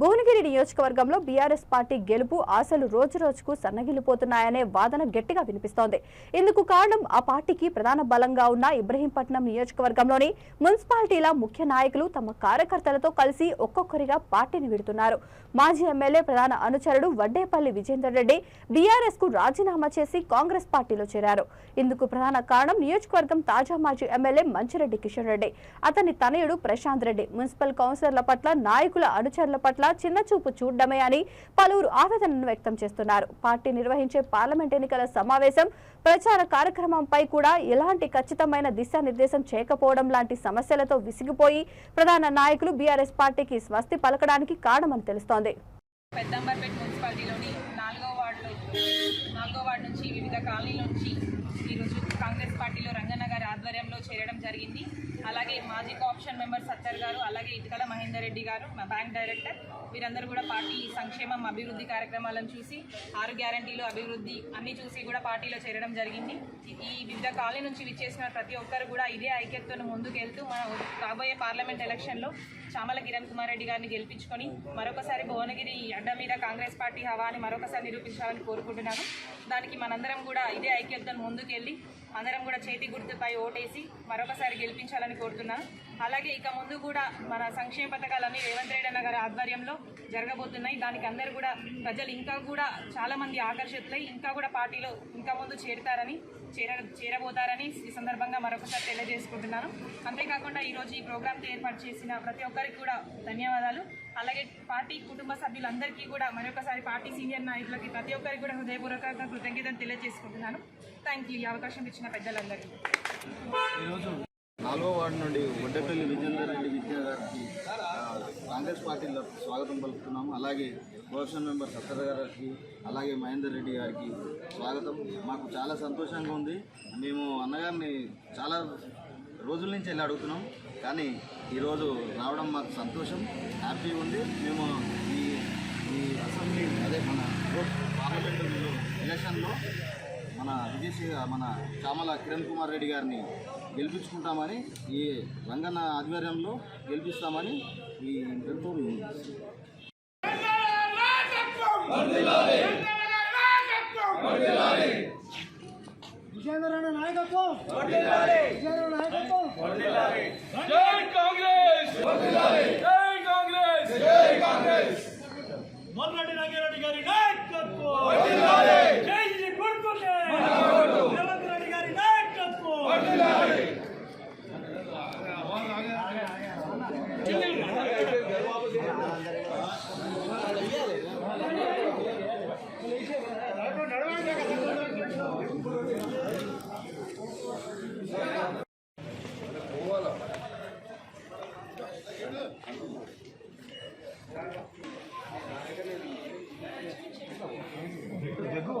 భువనగిరి నియోజకవర్గంలో BRS party గెలుపు ఆశలు రోజురోజుకు సన్నగిల్లిపోతున్నాయనే వాదన గట్టిగా వినిపిస్తోంది. ఇందుకు కారణం ఆ పార్టీకి ప్రధాన బలంగా ఉన్న ఇబ్రహీంపట్నం నియోజకవర్గంలోని మున్సిపాలిటీల ముఖ్య నాయకులు తమ కార్యకర్తలతో కలిసి ఒక్కొక్కరిగా పార్టీని విడుతున్నారు. మాజీ ఎమ్మెల్యే ప్రధాన అనుచరుడు వడ్డేపల్లి విజేందర్ రెడ్డి బీఆర్ఎస్కు రాజీనామా చేసి కాంగ్రెస్ పార్టీలో చేరారు. ఇందుకు ప్రధాన కారణం నియోజకవర్గం తాజా మాజీ ఎమ్మెల్యే మంచిరెడ్డి కిషన్ రెడ్డి. అతని తనయుడు ప్రశాంత్ రెడ్డి. మున్సిపల్ కౌన్సిలర్ల పట్ల నాయకుల అనుచరుల పట్ల చిన్నచూపు చూడడమే అని పలువురు ఆవేదనను వ్యక్తం చేస్తున్నారు. పార్టీ నిర్వహించే పార్లమెంట్ ఎన్నికల సమావేశం ప్రచార కార్యక్రమంపై కూడా ఎలాంటి ఖచ్చితమైన దిశానిర్దేశం చేయకపోవడం లాంటి సమస్యలతో విసిగిపోయి ప్రధాన నాయకులు బీఆర్ఎస్ పార్టీకి స్వస్తి పలకడానికి కారణమని తెలుస్తోంది. పెద్దంబర్పేట మున్సిపాలిటీలోని నాలుగో వార్డులో నాలుగో వార్డు నుంచి వివిధ కాలనీల నుంచి ఈరోజు కాంగ్రెస్ పార్టీలో రంగన్న గారి ఆధ్వర్యంలో చేరడం జరిగింది. అలాగే మాజీ కోఆప్షన్ మెంబర్ సత్తర్ గారు అలాగే ఇటుకల మహేందర్ రెడ్డి గారు మా బ్యాంక్ డైరెక్టర్. వీరందరూ కూడా పార్టీ సంక్షేమం అభివృద్ధి కార్యక్రమాలను చూసి ఆరు గ్యారంటీలు అభివృద్ధి అన్ని చూసి కూడా పార్టీలో చేరడం జరిగింది. ఈ- వివిధ కాలనీ నుంచి విచ్చేసిన ప్రతి ఒక్కరు కూడా ఇదే ఐక్యతను ముందుకెళ్తూ మన రాబోయే పార్లమెంట్ ఎలక్షన్లో చామల కిరణ్ కుమార్ రెడ్డి గారిని గెలిపించుకొని మరొకసారి భువనగిరి అడ్డ మీద కాంగ్రెస్ పార్టీ హవాని మరొకసారి నిరూపించాలని కోరుకుంటున్నాను. దానికి మనందరం కూడా ఇదే ఐక్యతను ముందుకెళ్ళి అందరం కూడా చేతి గుర్తుపై ఓటేసి మరొకసారి గెలిపించాలని కోరుతున్నాను. అలాగే ఇక ముందు కూడా మన సంక్షేమ పథకాలన్నీ రేవంత్ రెడ్డి అన్న గారి ఆధ్వర్యంలో జరగబోతున్నాయి. దానికి అందరూ కూడా ప్రజలు ఇంకా కూడా చాలా మంది ఆకర్షితులై ఇంకా కూడా పార్టీలో ఇంకా ముందు చేరుతారని చేర చేరబోతారని ఈ సందర్భంగా మరొకసారి తెలియజేసుకుంటున్నాను. అంతేకాకుండా ఈరోజు ఈ ప్రోగ్రాంకి ఏర్పాటు చేసిన ప్రతి ఒక్కరికి కూడా ధన్యవాదాలు. అలాగే పార్టీ కుటుంబ సభ్యులందరికీ కూడా మరొకసారి పార్టీ సీనియర్ నాయకులకి ప్రతి ఒక్కరికి కూడా హృదయపూర్వకంగా కృతజ్ఞతలు తెలియజేసుకుంటున్నాను. Thank you. ఈ అవకాశం ఇచ్చిన పెద్దలందరికీ. ఈరోజు నాలుగో వార్డు నుండి వడ్డపల్లి విజేందర్ రెడ్డి విద్యా గారికి కాంగ్రెస్ పార్టీలో స్వాగతం పలుకుతున్నాము. అలాగే ప్రొఫెషన్ మెంబర్ సత్తర్ గారికి అలాగే మహేందర్ రెడ్డి గారికి స్వాగతం. మాకు చాలా సంతోషంగా ఉంది. మేము అన్నగారిని చాలా రోజుల నుంచి వెళ్ళి అడుగుతున్నాం. కానీ ఈరోజు రావడం మాకు సంతోషం. హ్యాపీ ఉంది. మేము ఈ ఈ అసెంబ్లీ అదే మన పార్లమెంట్ ఎలక్షన్లో మన విదేశీ మన చామల కిరణ్ కుమార్ రెడ్డి గారిని గెలిపించుకుంటామని ఈ రంగన్న ఆధ్వర్యంలో గెలిపిస్తామని ఈ ఇంతతో విజేంద్ర నాయకత్వం! విజేంద్ర నాయకత్వం! జై కాంగ్రెస్! జై కాంగ్రెస్ జగ్గు